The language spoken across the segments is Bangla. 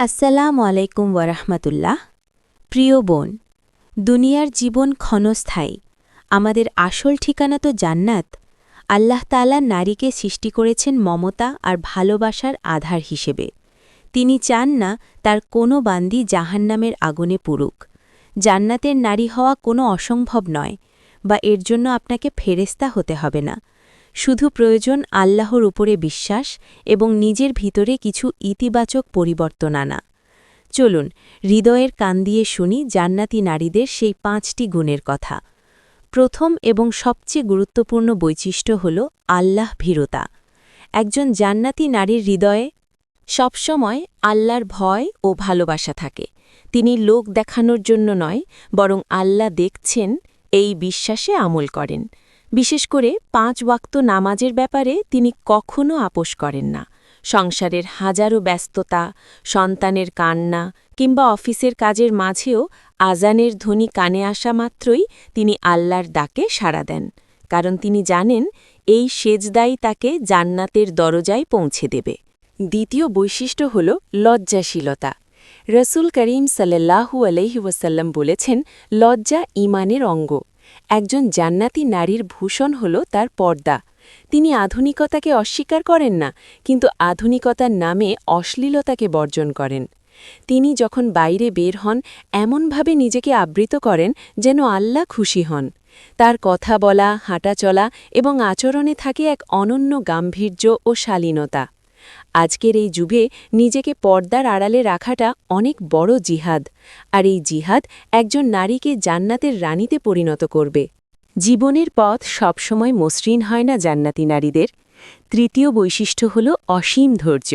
আসসালামু আলাইকুম ওয়ারহমতুল্লাহ। প্রিয় বোন, দুনিয়ার জীবন ক্ষণস্থায়ী। আমাদের আসল ঠিকানা তো জান্নাত। আল্লাহ তাআলা নারীকে সৃষ্টি করেছেন মমতা আর ভালোবাসার আধার হিসেবে। তিনি চান না তার কোনো বান্দি জাহান্নামের আগুনে পুরুক। জান্নাতের নারী হওয়া কোনো অসম্ভব নয় বা এর জন্য আপনাকে ফেরেস্তা হতে হবে না। শুধু প্রয়োজন আল্লাহর উপরে বিশ্বাস এবং নিজের ভিতরে কিছু ইতিবাচক পরিবর্তন আনা। চলুন, হৃদয়ের কান দিয়ে শুনি জান্নাতি নারীদের সেই পাঁচটি গুণের কথা। প্রথম এবং সবচেয়ে গুরুত্বপূর্ণ বৈশিষ্ট্য হল আল্লাহ ভীরতা। একজন জান্নাতি নারীর হৃদয়ে সবসময় আল্লাহর ভয় ও ভালোবাসা থাকে। তিনি লোক দেখানোর জন্য নয়, বরং আল্লাহ দেখছেন, এই বিশ্বাসে আমল করেন। বিশেষ করে পাঁচ ওয়াক্ত নামাজের ব্যাপারে তিনি কখনো আপোষ করেন না। সংসারের হাজারো ব্যস্ততা, সন্তানের কান্না কিংবা অফিসের কাজের মাঝেও আজানের ধ্বনি কানে আসা মাত্রই তিনি আল্লাহর ডাকে সাড়া দেন। কারণ তিনি জানেন, এই সেজদাই তাকে জান্নাতের দরজায় পৌঁছে দেবে। দ্বিতীয় বৈশিষ্ট্য হল লজ্জাশীলতা। রসুল করিম সাল্লাহু আলহি ওয়াসাল্লাম বলেছেন, লজ্জা ইমানের অঙ্গ। একজন জান্নাতি নারীর ভূষণ হল তার পর্দা। তিনি আধুনিকতাকে অস্বীকার করেন না, কিন্তু আধুনিকতার নামে অশ্লীলতাকে বর্জন করেন। তিনি যখন বাইরে বের হন, এমনভাবে নিজেকে আবৃত করেন যেন আল্লাহ খুশি হন। তার কথা বলা, হাঁটা চলা এবং আচরণে থাকে এক অনন্য গাম্ভীর্য ও শালীনতা। আজকের এই যুগে নিজেকে পর্দার আড়ালে রাখাটা অনেক বড় জিহাদ, আর এই জিহাদ একজন নারীকে জান্নাতের রানীতে পরিণত করবে। জীবনের পথ সবসময় মসৃণ হয় না জান্নাতি নারীদের। তৃতীয় বৈশিষ্ট্য হল অসীম ধৈর্য।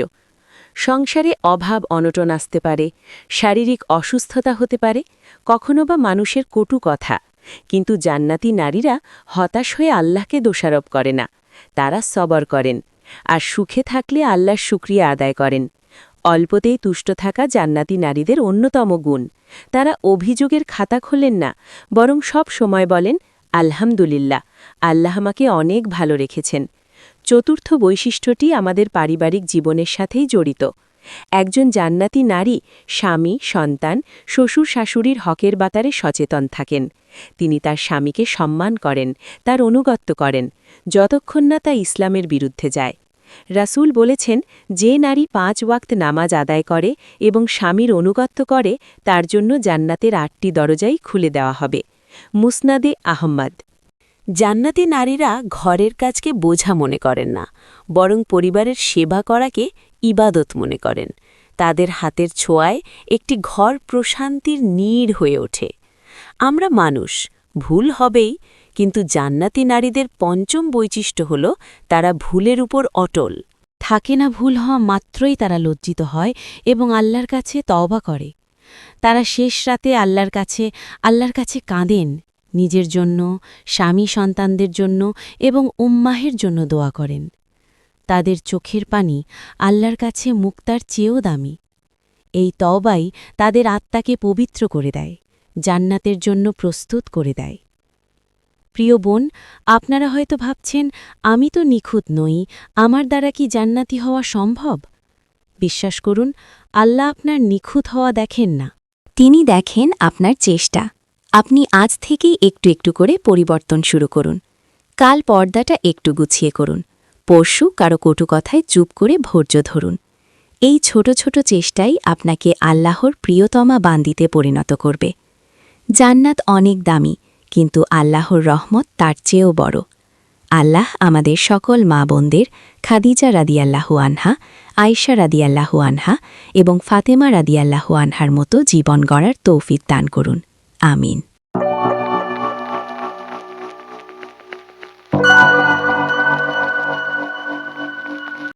সংসারে অভাব, অনটন আসতে পারে, শারীরিক অসুস্থতা হতে পারে, কখনো বা মানুষের কটু কথা। কিন্তু জান্নাতি নারীরা হতাশ হয়ে আল্লাহকে দোষারোপ করে না, তারা সবর করেন। আর সুখে থাকলে আল্লাহর শুক্রিয়া আদায় করেন। অল্পতেই তুষ্ট থাকা জান্নাতি নারীদের অন্যতম গুণ। তারা অভিযোগের খাতা খোলেন না, বরং সব সময় বলেন, আলহামদুলিল্লাহ, আল্লাহ আমাকে অনেক ভালো রেখেছেন। চতুর্থ বৈশিষ্ট্যটি আমাদের পারিবারিক জীবনের সাথেই জড়িত। একজন জান্নাতি নারী স্বামী, সন্তান, শ্বশুর শাশুড়ির হকের বাতারে সচেতন থাকেন। তিনি তার স্বামীকে সম্মান করেন, তার অনুগত্য করেন, যতক্ষণ না তা ইসলামের বিরুদ্ধে যায়। রাসুল বলেছেন, যে নারী পাঁচ ওয়াক্ত নামাজ আদায় করে এবং স্বামীর অনুগত্য করে, তার জন্য জান্নাতের আটটি দরজাই খুলে দেওয়া হবে। মুসনাদে আহম্মদ। জান্নাতি নারীরা ঘরের কাজকে বোঝা মনে করেন না, বরং পরিবারের সেবা করাকে ইবাদত মনে করেন। তাদের হাতের ছোঁয়ায় একটি ঘর প্রশান্তির নীড় হয়ে ওঠে। আমরা মানুষ, ভুল হবেই, কিন্তু জান্নাতি নারীদের পঞ্চম বৈশিষ্ট্য হল তারা ভুলের উপর অটল। থাকে না ভুল হওয়া মাত্রই তারা লজ্জিত হয় এবং আল্লাহর কাছে তওবা করে। তারা শেষ রাতে আল্লাহর কাছে আল্লাহর কাছে কাঁদেন, নিজের জন্য, স্বামী সন্তানদের জন্য এবং উম্মাহের জন্য দোয়া করেন। তাদের চোখের পানি আল্লাহর কাছে মুক্তার চেয়েও দামি। এই তওবাই তাদের আত্মাকে পবিত্র করে দেয়, জান্নাতের জন্য প্রস্তুত করে দেয়। প্রিয় বোন, আপনারা হয়তো ভাবছেন, আমি তো নিখুঁত নই, আমার দ্বারা কি জান্নাতি হওয়া সম্ভব? বিশ্বাস করুন, আল্লাহ আপনার নিখুঁত হওয়া দেখেন না। তিনি দেখেন আপনার চেষ্টা। আপনি আজ থেকেই একটু একটু করে পরিবর্তন শুরু করুন। কাল পর্দাটা একটু গুছিয়ে করুন। পরশু কারও কটু কথায় চুপ করে ভোর্য ধরুন। এই ছোট ছোট চেষ্টাই আপনাকে আল্লাহর প্রিয়তমা বান্দিতে পরিণত করবে। জান্নাত অনেক দামি, কিন্তু আল্লাহর রহমত তার চেয়েও বড়। আল্লাহ আমাদের সকল মা বোনদের খাদিজা রাদিয়াল্লাহু আনহা আয়সা রাদিয়াল্লাহু আনহা এবং ফাতেমা রাদিয়াল্লাহু আনহার মতো জীবন গড়ার তৌফিক দান করুন। আমিন।